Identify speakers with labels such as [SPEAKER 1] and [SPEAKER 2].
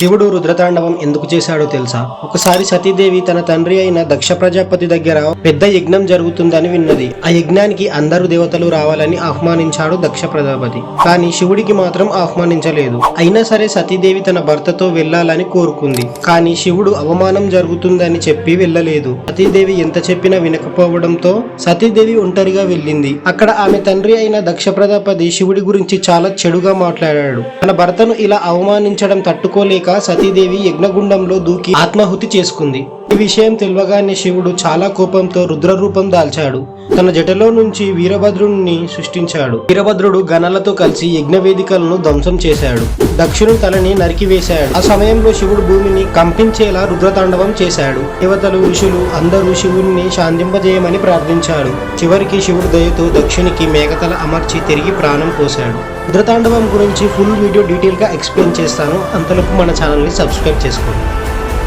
[SPEAKER 1] శివుడు రుద్రతాండవం ఎందుకు చేశాడో తెలుసా? ఒకసారి సతీదేవి తన తండ్రి అయిన దక్ష ప్రజాపతి దగ్గర పెద్ద యజ్ఞం జరుగుతుందని విన్నది. ఆ యజ్ఞానికి అందరు దేవతలు రావాలని ఆహ్వానించాడు దక్ష ప్రజాపతి. కానీ శివుడికి మాత్రం ఆహ్వానించలేదు. అయినా సరే సతీదేవి తన భర్తతో వెళ్ళాలని కోరుకుంది. కానీ శివుడు అవమానం జరుగుతుందని చెప్పి వెళ్ళలేదు. సతీదేవి ఎంత చెప్పినా వినకపోవడంతో సతీదేవి ఒంటరిగా వెళ్ళింది. అక్కడ ఆమె తండ్రి అయిన దక్ష ప్రజాపతి శివుడి గురించి చాలా చెడుగా మాట్లాడాడు. తన భర్తను ఇలా అవమానించడం తట్టుకోలేక సతీదేవి యజ్ఞగుండంలో దూకి ఆత్మాహుతి చేసుకుంది. ఈ విషయం తెలియగానే శివుడు చాలా కోపంతో రుద్ర రూపం దాల్చాడు. తన జటలో నుంచి వీరభద్రుడిని సృష్టించాడు. వీరభద్రుడు గణాలతో కలిసి యజ్ఞవేదికలను ధ్వంసం చేశాడు. దక్షుని తలని నరికివేశాడు ఆ సమయంలో శివుడు భూమిని కంపించేలా రుద్రతాండవం చేశాడు. దేవతలు ఋషులు అందరూ శివుణ్ణి శాంతింపజేయమని ప్రార్థించాడు. చివరికి శివుడు దయతో దక్షునికి మేకతల అమర్చి తిరిగి ప్రాణం పోశాడు. రుద్రతాండవం గురించి ఫుల్ వీడియో డీటెయిల్గా ఎక్స్ప్లెయిన్ చేస్తాను. అంతలోపు మన ఛానల్ని సబ్స్క్రైబ్ చేసుకోండి.